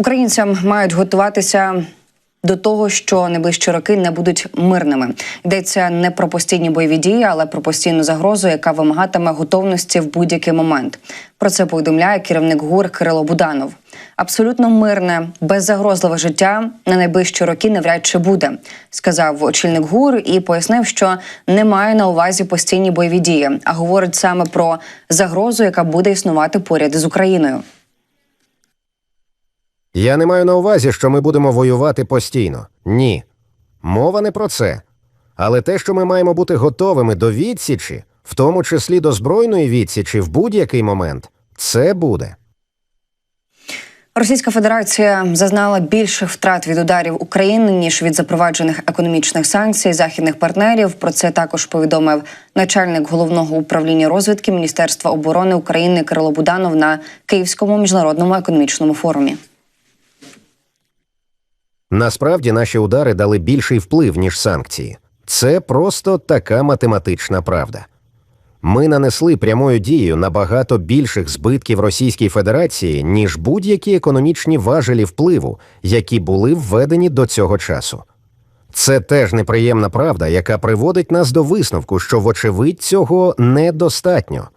Українцям мають готуватися. До того, що найближчі роки не будуть мирними, йдеться не про постійні бойові дії, але про постійну загрозу, яка вимагатиме готовності в будь-який момент. Про це повідомляє керівник ГУР Кирило Буданов. Абсолютно мирне, беззагрозливе життя на найближчі роки навряд чи буде, сказав очільник ГУР і пояснив, що не має на увазі постійні бойові дії, а говорить саме про загрозу, яка буде існувати поряд з Україною. Я не маю на увазі, що ми будемо воювати постійно. Ні. Мова не про це. Але те, що ми маємо бути готовими до відсічі, в тому числі до збройної відсічі в будь-який момент, це буде. Російська Федерація зазнала більших втрат від ударів України ніж від запроваджених економічних санкцій західних партнерів. Про це також повідомив начальник головного управління розвідки Міністерства оборони України Кирило Буданов на Київському міжнародному економічному форумі. Насправді наші удари дали більший вплив, ніж санкції. Це просто така математична правда. Ми нанесли прямою дією набагато більших збитків Російській Федерації, ніж будь-які економічні важелі впливу, які були введені до цього часу. Це теж неприємна правда, яка приводить нас до висновку, що, вочевидь, цього недостатньо.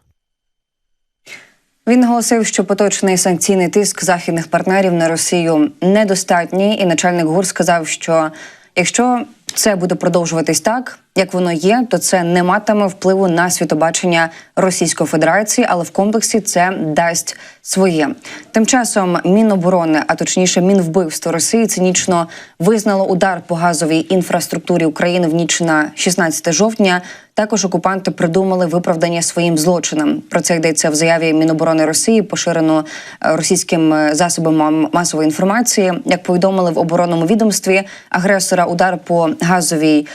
Він наголосив, що поточний санкційний тиск західних партнерів на Росію недостатній, і начальник ГУР сказав, що якщо це буде продовжуватись так, як воно є, то це не матиме впливу на світобачення Російської Федерації, але в комплексі це дасть своє. Тим часом Міноборони, а точніше, Мінвбивство Росії, цинічно визнало удар по газовій інфраструктурі України в ніч на 16 жовтня. Також окупанти придумали виправдання своїм злочинам. Про це йдеться в заяві Міноборони Росії, поширено е, російським е, засобом масової інформації. Як повідомили в оборонному відомстві, агресора удар по газовій.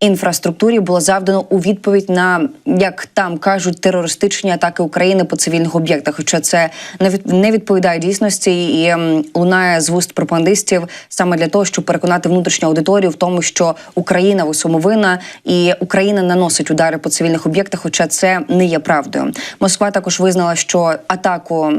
Інфраструктурі було завдано у відповідь на як там кажуть терористичні атаки України по цивільних об'єктах. Хоча це не від- не відповідає дійсності і ем, лунає з вуст пропагандистів саме для того, щоб переконати внутрішню аудиторію в тому, що Україна в усьому винна і Україна наносить удари по цивільних об'єктах. Хоча це не є правдою. Москва також визнала, що атаку.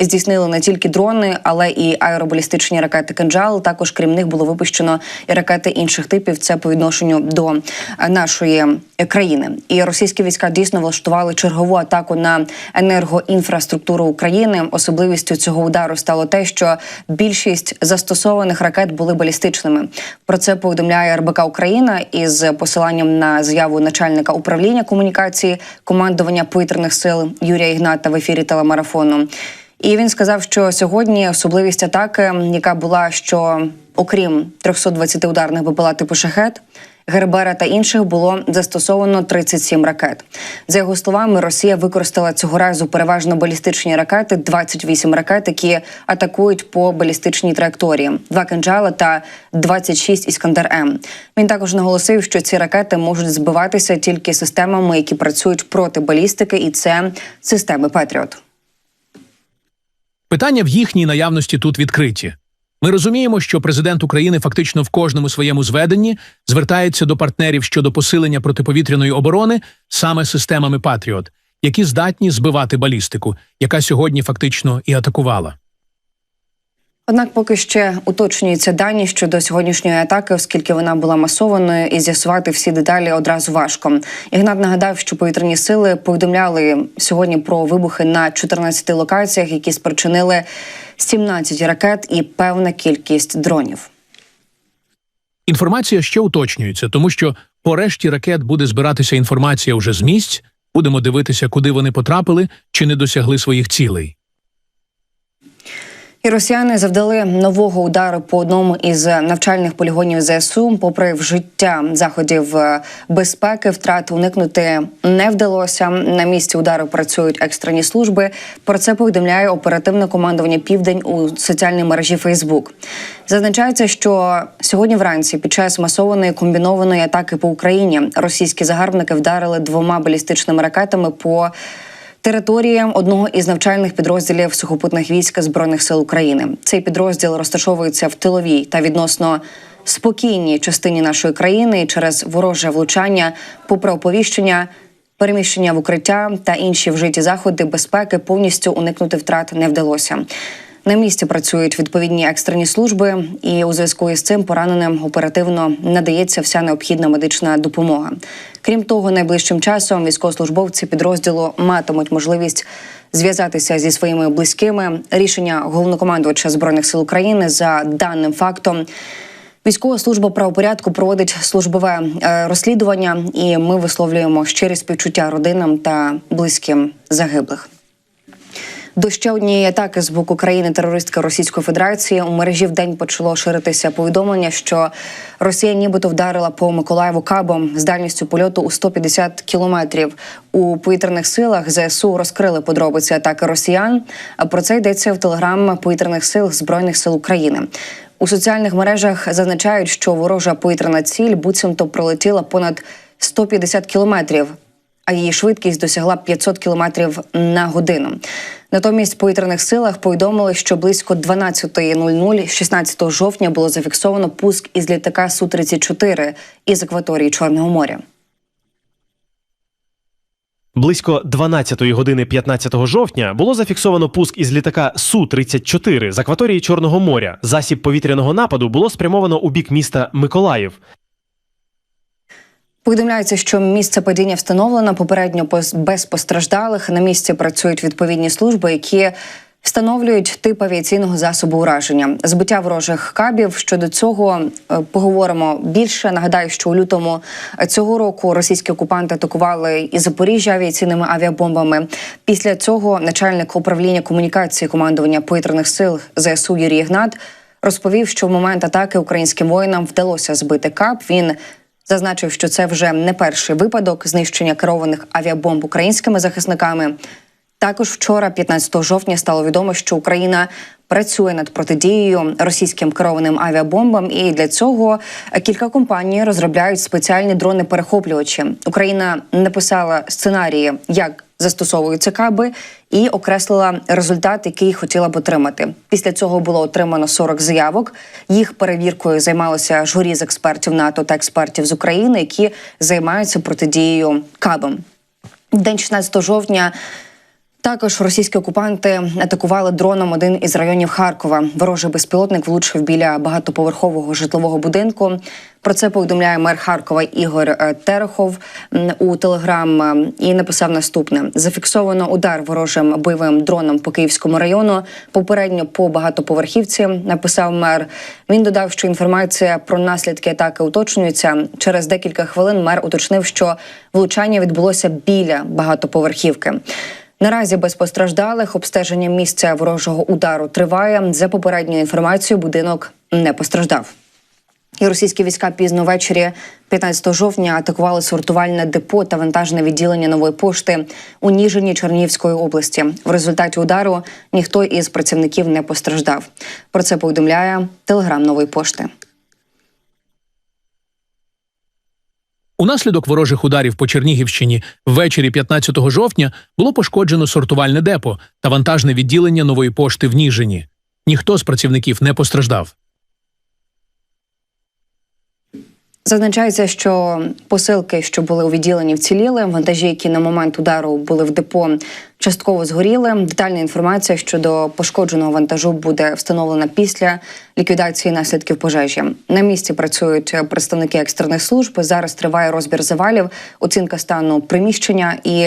Здійснили не тільки дрони, але і аеробалістичні ракети «Кинджал». Також крім них було випущено і ракети інших типів. Це по відношенню до е, нашої країни. І російські війська дійсно влаштували чергову атаку на енергоінфраструктуру України. Особливістю цього удару стало те, що більшість застосованих ракет були балістичними. Про це повідомляє РБК Україна із посиланням на заяву начальника управління комунікації командування повітряних сил Юрія Ігната в ефірі телемарафону. І він сказав, що сьогодні особливість атаки, яка була, що окрім 320 ударних БПЛА типу шахет. Гербера та інших було застосовано 37 ракет. За його словами, Росія використала цього разу переважно балістичні ракети, 28 ракет, які атакують по балістичній траєкторії, два кинджала та 26 іскандер М. Він також наголосив, що ці ракети можуть збиватися тільки системами, які працюють проти балістики, і це системи Петріот. Питання в їхній наявності тут відкриті. Ми розуміємо, що президент України фактично в кожному своєму зведенні звертається до партнерів щодо посилення протиповітряної оборони саме системами Патріот, які здатні збивати балістику, яка сьогодні фактично і атакувала. Однак поки ще уточнюються дані щодо сьогоднішньої атаки, оскільки вона була масованою, і з'ясувати всі деталі одразу важко. Ігнат нагадав, що повітряні сили повідомляли сьогодні про вибухи на 14 локаціях, які спричинили 17 ракет і певна кількість дронів. Інформація ще уточнюється, тому що по решті ракет буде збиратися інформація вже з місць. Будемо дивитися, куди вони потрапили чи не досягли своїх цілей. І росіяни завдали нового удару по одному із навчальних полігонів ЗСУ. Попри вжиття заходів е, безпеки, втрат уникнути не вдалося. На місці удару працюють екстрені служби. Про це повідомляє оперативне командування Південь у соціальній мережі Фейсбук. Зазначається, що сьогодні вранці, під час масованої комбінованої атаки по Україні, російські загарбники вдарили двома балістичними ракетами по території одного із навчальних підрозділів сухопутних військ збройних сил України. Цей підрозділ розташовується в тиловій та відносно спокійній частині нашої країни через вороже влучання, попри оповіщення. Переміщення в укриття та інші вжиті заходи безпеки повністю уникнути втрат не вдалося. На місці працюють відповідні екстрені служби, і у зв'язку із цим пораненим оперативно надається вся необхідна медична допомога. Крім того, найближчим часом військовослужбовці підрозділу матимуть можливість зв'язатися зі своїми близькими. Рішення головнокомандувача збройних сил України за даним фактом. Військова служба правопорядку проводить службове е, розслідування, і ми висловлюємо щирі співчуття родинам та близьким загиблих. До ще однієї атаки з боку країни терористки Російської Федерації у мережі в день почало ширитися повідомлення, що Росія нібито вдарила по Миколаєву кабом з дальністю польоту у 150 кілометрів. У повітряних силах ЗСУ розкрили подробиці атаки росіян. А Про це йдеться в телеграм повітряних сил збройних сил України. У соціальних мережах зазначають, що ворожа повітряна ціль буцімто пролетіла понад 150 кілометрів а її швидкість досягла 500 кілометрів на годину. Натомість в повітряних силах повідомили, що близько 12.00 16 жовтня було зафіксовано пуск із літака су 34 із акваторії Чорного моря. Близько 12 години 15 жовтня було зафіксовано пуск із літака Су-34 з акваторії Чорного моря. Засіб повітряного нападу було спрямовано у бік міста Миколаїв. Повідомляється, що місце падіння встановлено попередньо без постраждалих. На місці працюють відповідні служби, які встановлюють тип авіаційного засобу ураження. Збиття ворожих кабів. Щодо цього е, поговоримо більше. Нагадаю, що у лютому цього року російські окупанти атакували і Запоріжжя авіаційними авіабомбами. Після цього начальник управління комунікації командування повітряних сил ЗСУ Юрій Ігнат розповів, що в момент атаки українським воїнам вдалося збити кап. Він Зазначив, що це вже не перший випадок знищення керованих авіабомб українськими захисниками. Також вчора, 15 жовтня, стало відомо, що Україна працює над протидією російським керованим авіабомбам, і для цього кілька компаній розробляють спеціальні дрони-перехоплювачі. Україна написала сценарії, як застосовуються каби, і окреслила результат, який хотіла б отримати. Після цього було отримано 40 заявок. Їх перевіркою займалося журі з експертів НАТО та експертів з України, які займаються протидією кабам. День 16 жовтня також російські окупанти атакували дроном один із районів Харкова. Ворожий безпілотник влучив біля багатоповерхового житлового будинку. Про це повідомляє мер Харкова Ігор е, Терехов у телеграм е, і написав наступне: зафіксовано удар ворожим бойовим дроном по Київському району. Попередньо по багатоповерхівці написав мер. Він додав, що інформація про наслідки атаки уточнюється. Через декілька хвилин мер уточнив, що влучання відбулося біля багатоповерхівки. Наразі без постраждалих обстеження місця ворожого удару триває. За попередньою інформацією, будинок не постраждав. І російські війська пізно ввечері 15 жовтня атакували сортувальне депо та вантажне відділення нової пошти у Ніжині Чернігівської області. В результаті удару ніхто із працівників не постраждав. Про це повідомляє телеграм нової пошти. Унаслідок ворожих ударів по Чернігівщині ввечері 15 жовтня було пошкоджено сортувальне депо та вантажне відділення нової пошти в Ніжині. Ніхто з працівників не постраждав. Зазначається, що посилки, що були у відділенні, вціліли. Вантажі, які на момент удару були в депо, частково згоріли. Детальна інформація щодо пошкодженого вантажу буде встановлена після ліквідації наслідків пожежі. На місці працюють представники екстрених служб. Зараз триває розбір завалів, оцінка стану приміщення і.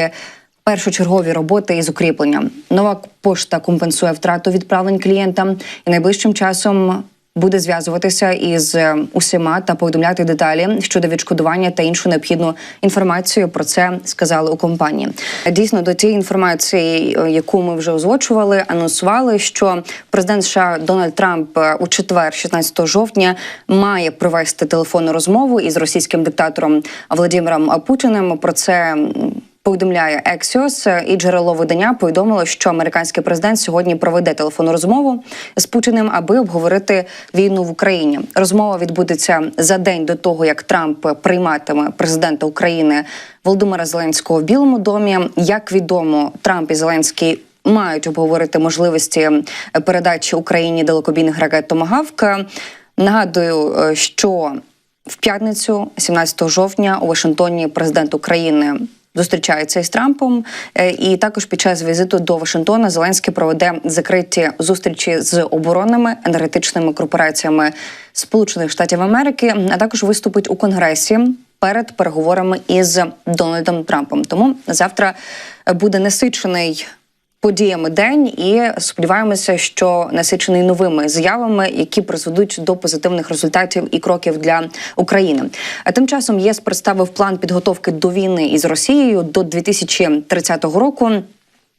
Першочергові роботи із укріпленням. Нова пошта компенсує втрату відправлень клієнтам і найближчим часом буде зв'язуватися із е, усіма та повідомляти деталі щодо відшкодування та іншу необхідну інформацію. Про це сказали у компанії. Дійсно, до тієї інформації, е, яку ми вже озвучували, анонсували, що президент США Дональд Трамп е, у четвер, 16 жовтня, має провести телефонну розмову із російським диктатором Владимиром Путіним. Про це. Повідомляє Ексіос і джерело видання повідомило, що американський президент сьогодні проведе телефонну розмову з Путіним, аби обговорити війну в Україні. Розмова відбудеться за день до того, як Трамп прийматиме президента України Володимира Зеленського в Білому домі. Як відомо, Трамп і Зеленський мають обговорити можливості передачі Україні далекобійних ракет Томагавк. Нагадую, е, що в п'ятницю, 17 жовтня, у Вашингтоні, президент України зустрічається із Трампом. Е, І також під час візиту до Вашингтона Зеленський проведе закриті зустрічі з оборонними енергетичними корпораціями Сполучених Штатів Америки, а також виступить у Конгресі перед переговорами із Дональдом Трампом. Тому завтра буде насичений подіями день, і сподіваємося, що насичений новими заявами, які призведуть до позитивних результатів і кроків для України. А тим часом ЄС представив план підготовки до війни із Росією до 2030 року.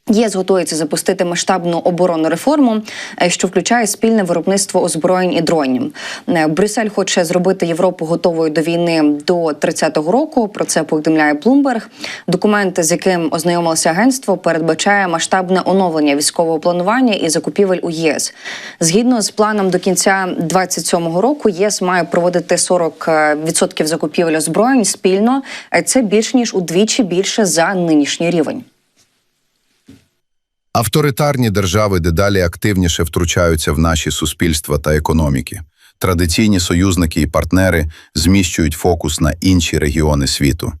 ЄС готується запустити масштабну оборонну реформу, е, що включає спільне виробництво озброєнь і дронів. Е, Брюссель хоче зробити Європу готовою до війни до 30-го року. Про це повідомляє Bloomberg. Документ, з яким ознайомилося агентство, передбачає масштабне оновлення військового планування і закупівель у ЄС. Згідно з планом до кінця 27-го року, ЄС має проводити 40% закупівель озброєнь спільно. Е, Це більш ніж удвічі більше за нинішній рівень. Авторитарні держави дедалі активніше втручаються в наші суспільства та економіки. Традиційні союзники і партнери зміщують фокус на інші регіони світу.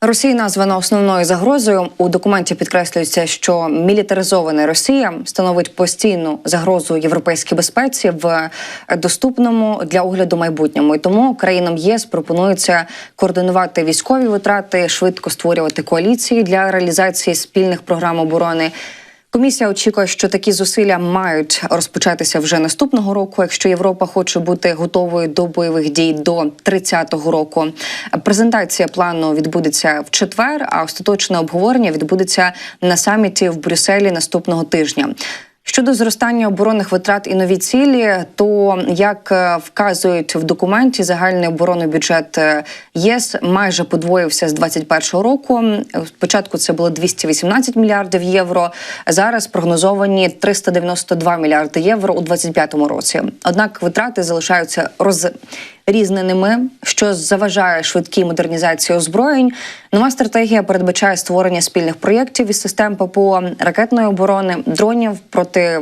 Росія названа основною загрозою. У документі підкреслюється, що мілітаризована Росія становить постійну загрозу європейській безпеці в доступному для огляду майбутньому. І тому країнам ЄС пропонується координувати військові витрати, швидко створювати коаліції для реалізації спільних програм оборони. Комісія очікує, що такі зусилля мають розпочатися вже наступного року, якщо Європа хоче бути готовою до бойових дій до 30-го року. Презентація плану відбудеться в четвер, а остаточне обговорення відбудеться на саміті в Брюсселі наступного тижня. Щодо зростання оборонних витрат і нові цілі, то як е, вказують в документі, загальний оборонний бюджет е, ЄС майже подвоївся з 2021 року. Спочатку це було 218 мільярдів євро. Зараз прогнозовані 392 мільярди євро у 2025 році. Однак витрати залишаються розрізненими, що заважає швидкій модернізації озброєнь. Нова стратегія передбачає створення спільних проєктів із систем ППО, ракетної оборони, дронів проти.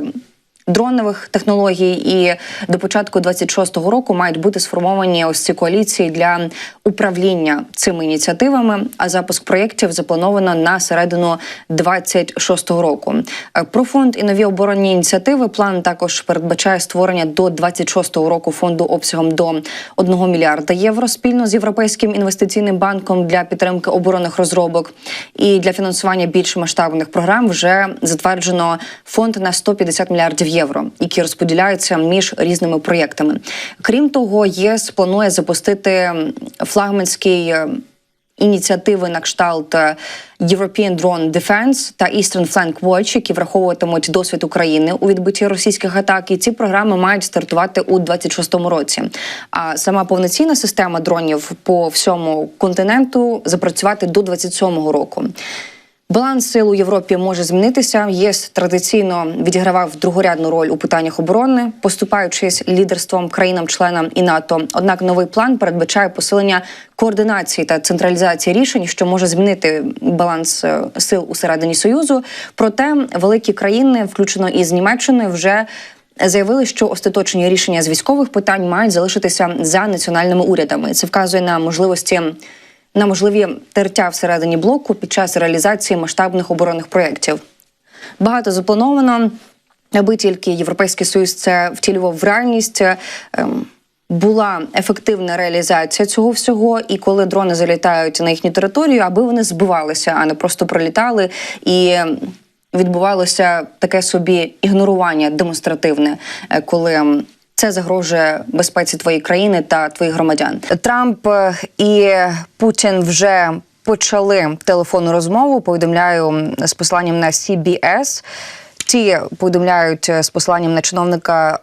Дронових технологій і до початку 26-го року мають бути сформовані ось ці коаліції для управління цими ініціативами. А запуск проєктів заплановано на середину 26-го року. Е, Про фонд і нові оборонні ініціативи план також передбачає створення до 26-го року фонду обсягом до 1 мільярда євро спільно з європейським інвестиційним банком для підтримки оборонних розробок. І для фінансування більш масштабних програм вже затверджено фонд на 150 мільярдів євро, які розподіляються між різними проєктами. Крім того, ЄС планує запустити флагманський. е, Ініціативи на кшталт е, European Drone Defense та Eastern Flank Watch, які враховуватимуть досвід України у відбитті російських атак. І ці програми мають стартувати у 26-му році. А сама повноцінна система дронів по всьому континенту запрацювати до 27-го року. Баланс сил у Європі може змінитися. ЄС традиційно відігравав другорядну роль у питаннях оборони, поступаючись лідерством країнам-членам і НАТО. Однак новий план передбачає посилення координації та централізації рішень, що може змінити баланс е, сил усередині союзу. Проте великі країни, включно із Німеччиною, вже Заявили, що остаточні рішення з військових питань мають залишитися за національними урядами. Це вказує на можливості на можливі тертя всередині блоку під час реалізації масштабних оборонних проєктів. Багато заплановано, аби тільки Європейський Союз це втілював в реальність. ем, Була ефективна реалізація цього всього, і коли дрони залітають на їхню територію, аби вони збивалися, а не просто пролітали і відбувалося таке собі ігнорування демонстративне, е, коли це загрожує безпеці твоєї країни та твоїх громадян. Трамп е, і Путін вже почали телефонну розмову. Повідомляю з посланням на CBS. Ті повідомляють е, з посланням на чиновника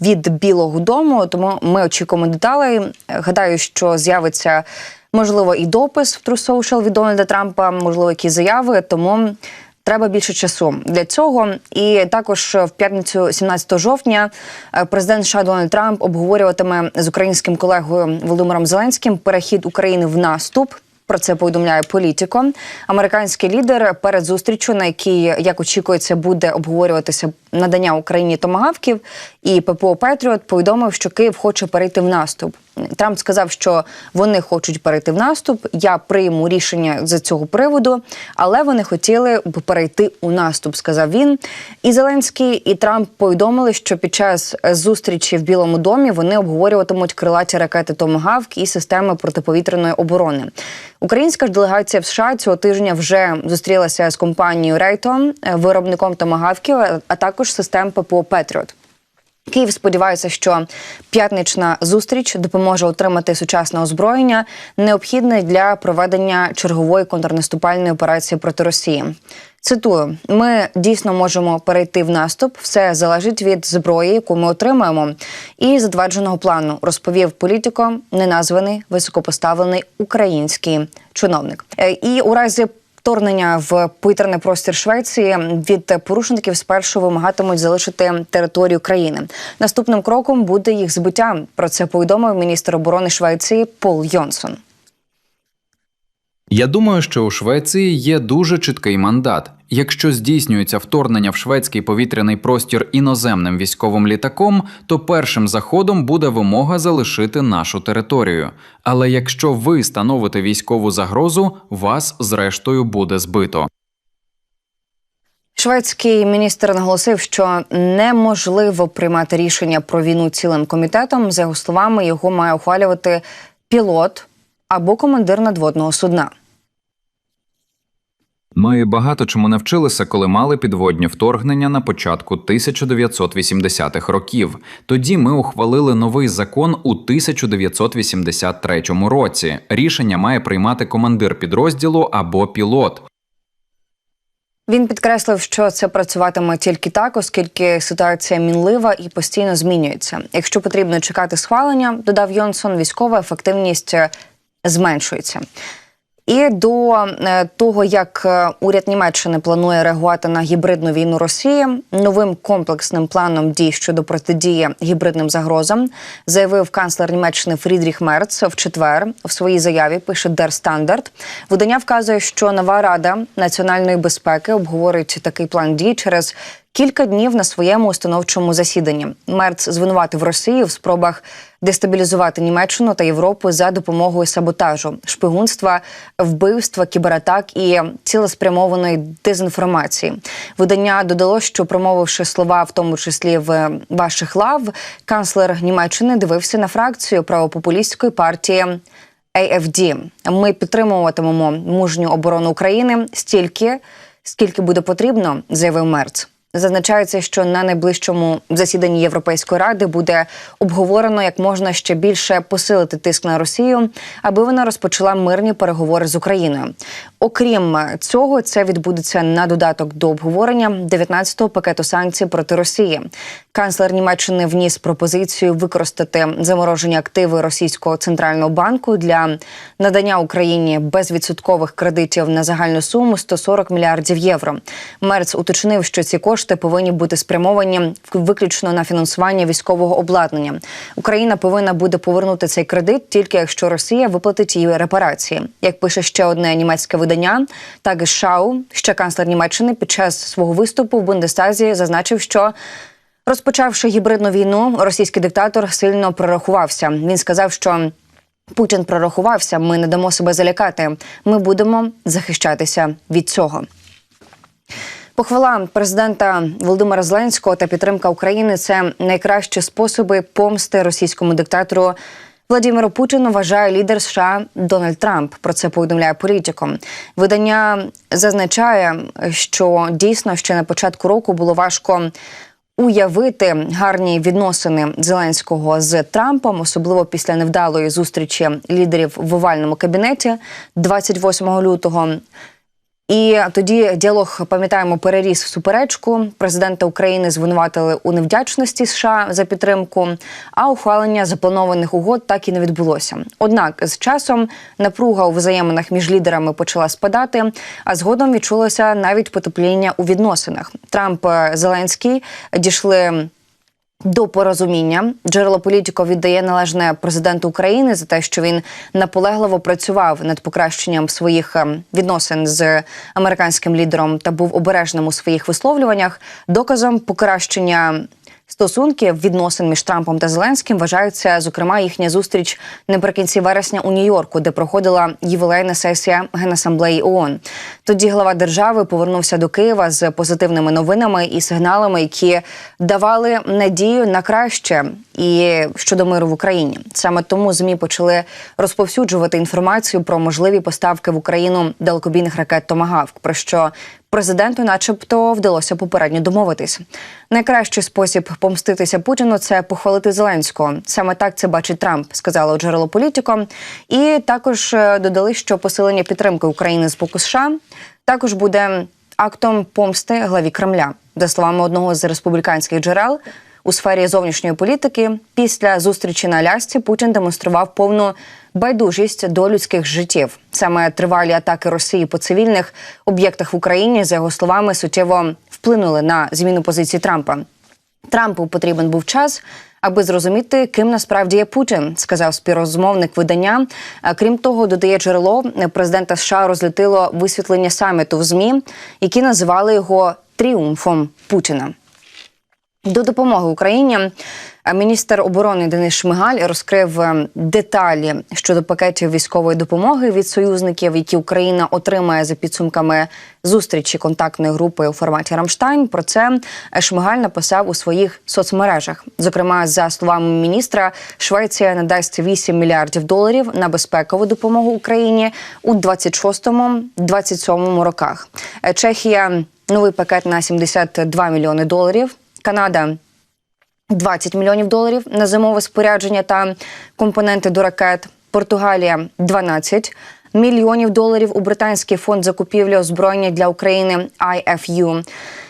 від Білого Дому, тому ми очікуємо деталей. Гадаю, що з'явиться можливо і допис в True Social від Дональда Трампа, можливо, якісь заяви. Тому треба більше часу для цього. І також в п'ятницю, 17 жовтня, е, президент США Дональд Трамп обговорюватиме з українським колегою Володимиром Зеленським перехід України в наступ. Про це повідомляє політико. Американський лідер перед зустрічю, на якій, як очікується, буде обговорюватися надання Україні томагавків, і ППО Петріот повідомив, що Київ хоче перейти в наступ. Трамп сказав, що вони хочуть перейти в наступ. Я прийму рішення з цього приводу, але вони хотіли б перейти у наступ, сказав він. І Зеленський і Трамп повідомили, що під час зустрічі в Білому домі вони обговорюватимуть крилаті ракети Томагавк і системи протиповітряної оборони. Українська ж делегація в США цього тижня вже зустрілася з компанією Рейтон, виробником томагавків, а також систем ППО Петріот. Київ сподівається, що п'ятнична зустріч допоможе отримати сучасне озброєння, необхідне для проведення чергової контрнаступальної операції проти Росії. Цитую: ми дійсно можемо перейти в наступ. Все залежить від зброї, яку ми отримаємо, і затвердженого плану, розповів політико, неназваний високопоставлений український чиновник. Е, І у разі вторгнення в повітряний простір Швеції від порушників спершу вимагатимуть залишити територію країни. Наступним кроком буде їх збиття. Про це повідомив міністр оборони Швеції Пол Йонсон. Я думаю, що у Швеції є дуже чіткий мандат. Якщо здійснюється вторгнення в шведський повітряний простір іноземним військовим літаком, то першим заходом буде вимога залишити нашу територію. Але якщо ви становите військову загрозу, вас зрештою буде збито. Шведський міністр наголосив, що неможливо приймати рішення про війну цілим комітетом. За його словами, його має ухвалювати пілот або командир надводного судна. Ми багато чому навчилися, коли мали підводні вторгнення на початку 1980-х років. Тоді ми ухвалили новий закон у 1983 році. Рішення має приймати командир підрозділу або пілот. Він підкреслив, що це працюватиме тільки так, оскільки ситуація мінлива і постійно змінюється. Якщо потрібно чекати схвалення, додав Йонсон, військова ефективність зменшується. І до е, того, як е, уряд Німеччини планує реагувати на гібридну війну Росії, новим комплексним планом дій щодо протидії гібридним загрозам заявив канцлер Німеччини Фрідріх Мерц в четвер в своїй заяві. Пише Der Standard. Видання вказує, що нова рада національної безпеки обговорить такий план дій через. Кілька днів на своєму установчому засіданні Мерц звинуватив Росію в спробах дестабілізувати Німеччину та Європу за допомогою саботажу, шпигунства, вбивства, кібератак і цілеспрямованої дезінформації. Видання додало, що промовивши слова, в тому числі в ваших лав, канцлер Німеччини дивився на фракцію правопопулістської партії. AFD. Ми підтримуватимемо мужню оборону України стільки, скільки буде потрібно, заявив Мерц. Зазначається, що на найближчому засіданні Європейської ради буде обговорено, як можна ще більше посилити тиск на Росію, аби вона розпочала мирні переговори з Україною. Окрім цього, це відбудеться на додаток до обговорення 19-го пакету санкцій проти Росії. Канцлер Німеччини вніс пропозицію використати заморожені активи російського центрального банку для надання Україні безвідсоткових кредитів на загальну суму 140 мільярдів євро. Мерц уточнив, що ці кошти повинні бути спрямовані виключно на фінансування військового обладнання. Україна повинна буде повернути цей кредит тільки якщо Росія виплатить її репарації. Як пише ще одне німецьке видання, так Шау, ще канцлер Німеччини, під час свого виступу в Бундестазі зазначив, що. Розпочавши гібридну війну, російський диктатор сильно прорахувався. Він сказав, що Путін прорахувався. Ми не дамо себе залякати. Ми будемо захищатися від цього. Похвала президента Володимира Зеленського та підтримка України це найкращі способи помсти російському диктатору. Владимиру Путіну вважає лідер США Дональд Трамп. Про це повідомляє політиком. Видання зазначає, що дійсно ще на початку року було важко уявити гарні відносини Зеленського з Трампом, особливо після невдалої зустрічі лідерів в овальному кабінеті 28 лютого. І тоді діалог, пам'ятаємо, переріс в суперечку. Президента України звинуватили у невдячності США за підтримку, а ухвалення запланованих угод так і не відбулося. Однак з часом напруга у взаєминах між лідерами почала спадати, а згодом відчулося навіть потепління у відносинах. Трамп е, Зеленський дійшли до порозуміння. Джерело політико віддає належне президенту України за те, що він наполегливо працював над покращенням своїх е, відносин з американським лідером та був обережним у своїх висловлюваннях. Доказом покращення. Стосунків відносин між Трампом та Зеленським вважаються, зокрема, їхня зустріч наприкінці вересня у Нью-Йорку, де проходила ювілейна сесія Генасамблеї ООН. Тоді глава держави повернувся до Києва з позитивними новинами і сигналами, які давали надію на краще і щодо миру в Україні. Саме тому змі почали розповсюджувати інформацію про можливі поставки в Україну далекобійних ракет Томагавк, про що президенту, начебто, вдалося попередньо домовитись. Найкращий спосіб помститися Путіну це похвалити Зеленського. Саме так це бачить Трамп, сказало джерело політико. І також е, додали, що посилення підтримки України з боку США також буде актом помсти главі Кремля. За словами одного з республіканських джерел. У сфері зовнішньої політики після зустрічі на Алясці Путін демонстрував повну байдужість до людських життів. Саме тривалі атаки Росії по цивільних об'єктах в Україні, за його словами, суттєво вплинули на зміну позиції Трампа. Трампу потрібен був час, аби зрозуміти, ким насправді є Путін, сказав співрозмовник видання. Крім того, додає джерело президента США розлютило висвітлення саміту в змі, які називали його тріумфом Путіна. До допомоги Україні міністр оборони Денис Шмигаль розкрив е, деталі щодо пакетів військової допомоги від союзників, які Україна отримає за підсумками зустрічі контактної групи у форматі Рамштайн. Про це е, Шмигаль написав у своїх соцмережах. Зокрема, за словами міністра, Швеція надасть 8 мільярдів доларів на безпекову допомогу Україні у 26-27 роках. Е, Чехія новий пакет на 72 мільйони доларів. Канада 20 мільйонів доларів на зимове спорядження та компоненти до ракет. Португалія 12 мільйонів доларів у британський фонд закупівлі озброєння для України IFU.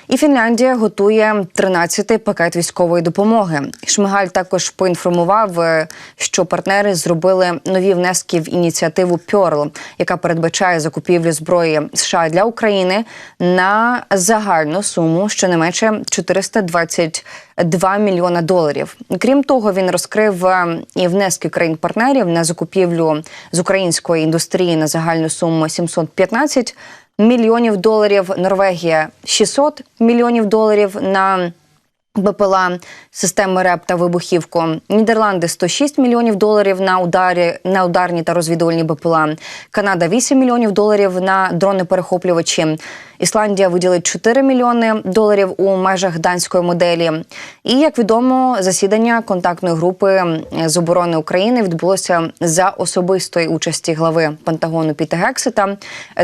І Фінляндія готує 13-й пакет військової допомоги. Шмигаль також поінформував, е, що партнери зробили нові внески в ініціативу Пьорл, яка передбачає закупівлю зброї США для України на загальну суму щонайменше 422 мільйона доларів. Крім того, він розкрив е, і внески країн-партнерів на закупівлю з української індустрії на загальну суму 715 мільйонів доларів. Норвегія 600 мільйонів доларів на БПЛА, системи РЕП та вибухівку. Нідерланди 106 мільйонів доларів на ударі на ударні та розвідувальні БПЛА. Канада 8 мільйонів доларів на дрони-перехоплювачі. Ісландія виділить 4 мільйони доларів у межах данської моделі. І як відомо, засідання контактної групи з оборони України відбулося за особистої участі глави Пентагону Піта Гексета.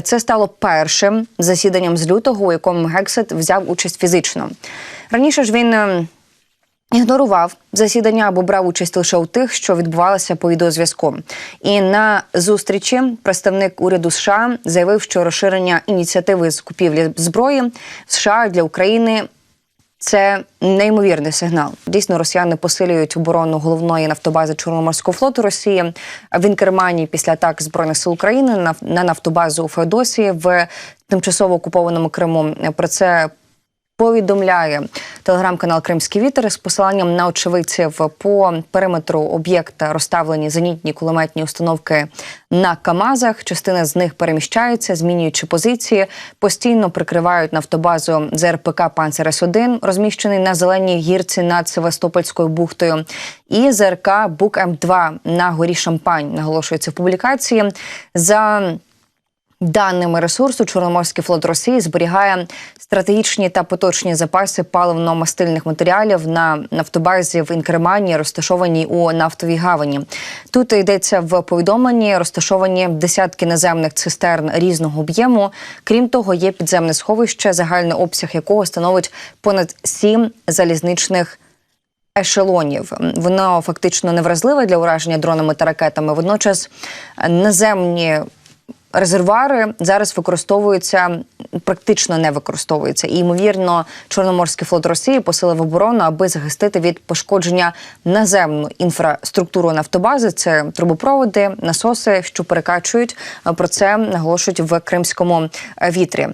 Це стало першим засіданням з лютого, у якому Гексет взяв участь фізично. Раніше ж він е, ігнорував засідання або брав участь лише у тих, що відбувалося по відеозв'язку. І на зустрічі представник уряду США заявив, що розширення ініціативи з купівлі зброї в США для України. Це неймовірний сигнал. Дійсно, росіяни посилюють оборону головної нафтобази Чорноморського флоту Росії в Інкермані після атак збройних сил України на нафтобазу у Феодосії в тимчасово окупованому Криму. Про це повідомляє телеграм-канал Кримський вітер з посиланням на очевидців по периметру об'єкта розставлені зенітні кулеметні установки на Камазах. Частина з них переміщається, змінюючи позиції, постійно прикривають нафтобазу ЗРПК «Панцер С-1», розміщений на зеленій гірці над Севастопольською бухтою, і ЗРК Бук М2 на горі Шампань. Наголошується в публікації за. Даними ресурсу, Чорноморський флот Росії зберігає стратегічні та поточні запаси паливно-мастильних матеріалів на нафтобазі в Інкермані, розташованій у нафтовій гавані. Тут йдеться в повідомленні, розташовані десятки наземних цистерн різного об'єму. Крім того, є підземне сховище, загальний обсяг якого становить понад сім залізничних. Ешелонів воно фактично невразливе для ураження дронами та ракетами. Водночас наземні резервуари зараз використовуються практично не використовуються. І ймовірно, Чорноморський флот Росії посилив оборону, аби захистити від пошкодження наземну інфраструктуру нафтобази. Це трубопроводи, насоси, що перекачують. Про це наголошують в кримському вітрі.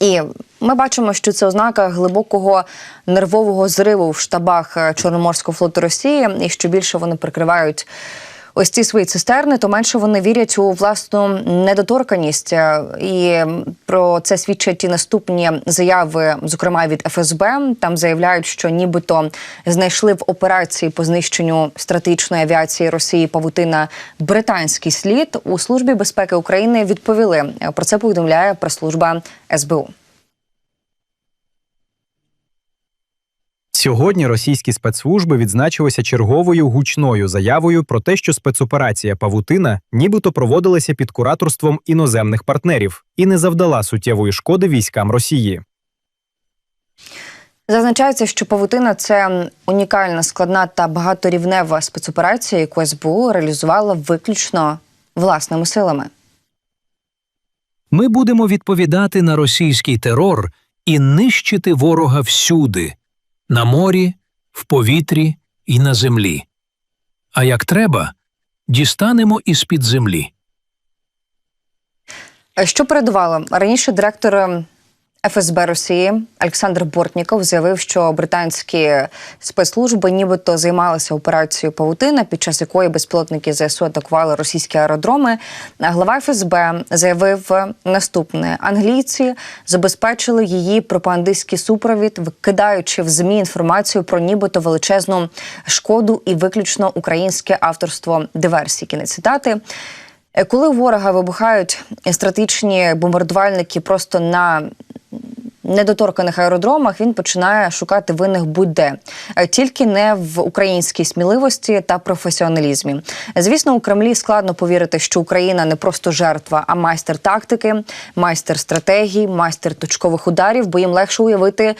І ми бачимо, що це ознака глибокого нервового зриву в штабах Чорноморського флоту Росії, і що більше вони прикривають. Ось ці свої цистерни, то менше вони вірять у власну недоторканість. Е, І про це свідчать ті наступні заяви, зокрема від ФСБ. Там заявляють, що нібито знайшли в операції по знищенню стратегічної авіації Росії Павутина британський слід у службі безпеки України. Відповіли про це. Повідомляє прес-служба СБУ. Сьогодні російські спецслужби відзначилися черговою гучною заявою про те, що спецоперація Павутина нібито проводилася під кураторством іноземних партнерів і не завдала суттєвої шкоди військам Росії. Зазначається, що павутина це унікальна, складна та багаторівнева спецоперація, яку СБУ реалізувала виключно власними силами. Ми будемо відповідати на російський терор і нищити ворога всюди на морі, в повітрі і на землі. А як треба, дістанемо із під землі. Що передувало раніше директор ФСБ Росії Олександр Бортніков заявив, що британські спецслужби нібито займалися операцією Павутина, під час якої безпілотники ЗСУ атакували російські аеродроми. Глава ФСБ заявив наступне: англійці забезпечили її пропагандистський супровід, викидаючи в змі інформацію про нібито величезну шкоду і виключно українське авторство диверсії. Кінець цитати. Е, Коли ворога вибухають стратегічні бомбардувальники просто на недоторканих аеродромах, він починає шукати винних будь-де, Е, тільки не в українській сміливості та професіоналізмі. Звісно, у Кремлі складно повірити, що Україна не просто жертва, а майстер тактики, майстер стратегії, майстер точкових ударів, бо їм легше уявити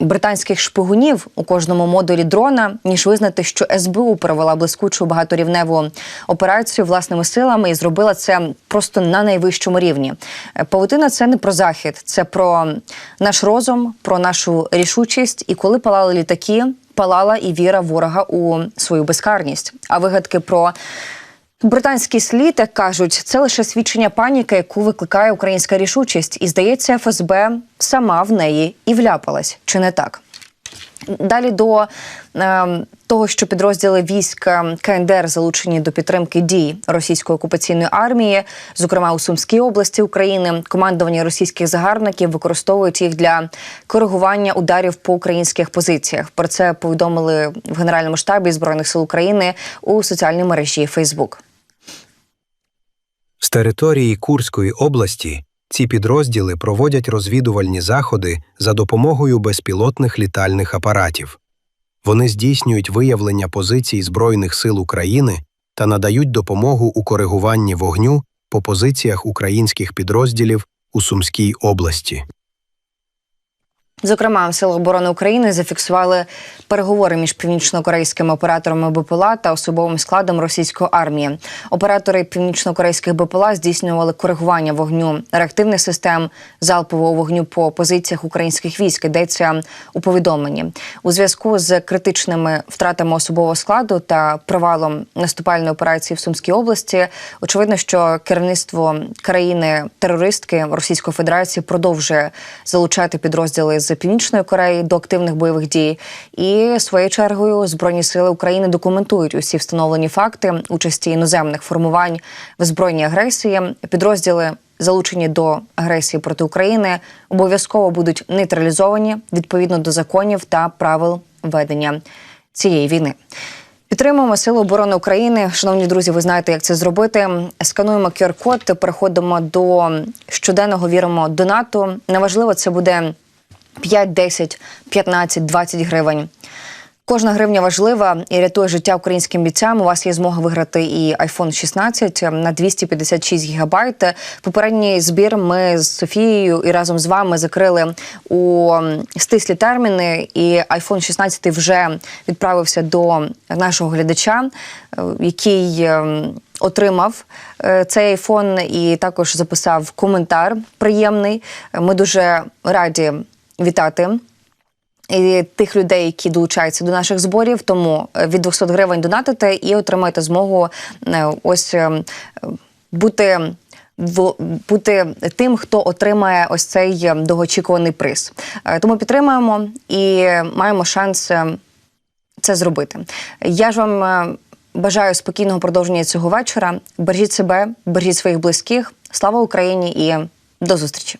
британських шпигунів у кожному модулі дрона, ніж визнати, що СБУ провела блискучу багаторівневу операцію власними силами і зробила це просто на найвищому рівні. Е, Павутина це не про захід, це про наш розум, про нашу рішучість. І коли палали літаки, палала і віра ворога у свою безкарність. А вигадки про Британський слід, як кажуть, це лише свідчення паніки, яку викликає українська рішучість, і здається, ФСБ сама в неї і вляпалась, чи не так? Далі до е, того, що підрозділи військ е, КНДР залучені до підтримки дій російської окупаційної армії, зокрема у Сумській області України, командування російських загарбників використовують їх для коригування ударів по українських позиціях. Про це повідомили в Генеральному штабі збройних сил України у соціальній мережі Фейсбук. Території Курської області ці підрозділи проводять розвідувальні заходи за допомогою безпілотних літальних апаратів. Вони здійснюють виявлення позицій Збройних сил України та надають допомогу у коригуванні вогню по позиціях українських підрозділів у Сумській області. Зокрема, Сили оборони України зафіксували переговори між північно-корейськими операторами БПЛА та особовим складом російської армії. Оператори північно-корейських БПЛА здійснювали коригування вогню реактивних систем залпового вогню по позиціях українських військ. Йдеться у повідомленні у зв'язку з критичними втратами особового складу та провалом наступальної операції в Сумській області. Очевидно, що керівництво країни терористки Російської Федерації продовжує залучати підрозділи з північної Кореї до активних бойових дій. І своєю чергою збройні сили України документують усі встановлені факти участі іноземних формувань в збройній агресії. Підрозділи. Залучені до агресії проти України обов'язково будуть нейтралізовані відповідно до законів та правил ведення цієї війни. Підтримуємо Сили оборони України. Шановні друзі, ви знаєте, як це зробити. Скануємо QR-код, переходимо до щоденного віримо донату. Неважливо, це буде 5, 10, 15, 20 гривень. Кожна гривня важлива і рятує життя українським бійцям. У вас є змога виграти і iPhone 16 на 256 гігабайт. Попередній збір ми з Софією і разом з вами закрили у стислі терміни. І iPhone 16 вже відправився до нашого глядача, е, який е, отримав е, цей айфон і також записав коментар приємний. Ми дуже раді вітати і тих людей, які долучаються до наших зборів. Тому е, від 200 гривень донатите і отримаєте змогу е, ось е, бути бути тим, хто отримає ось цей е, довгоочікуваний приз. Тому підтримуємо і маємо шанс це зробити. Я ж вам бажаю спокійного продовження цього вечора. Бережіть себе, бережіть своїх близьких. Слава Україні і до зустрічі!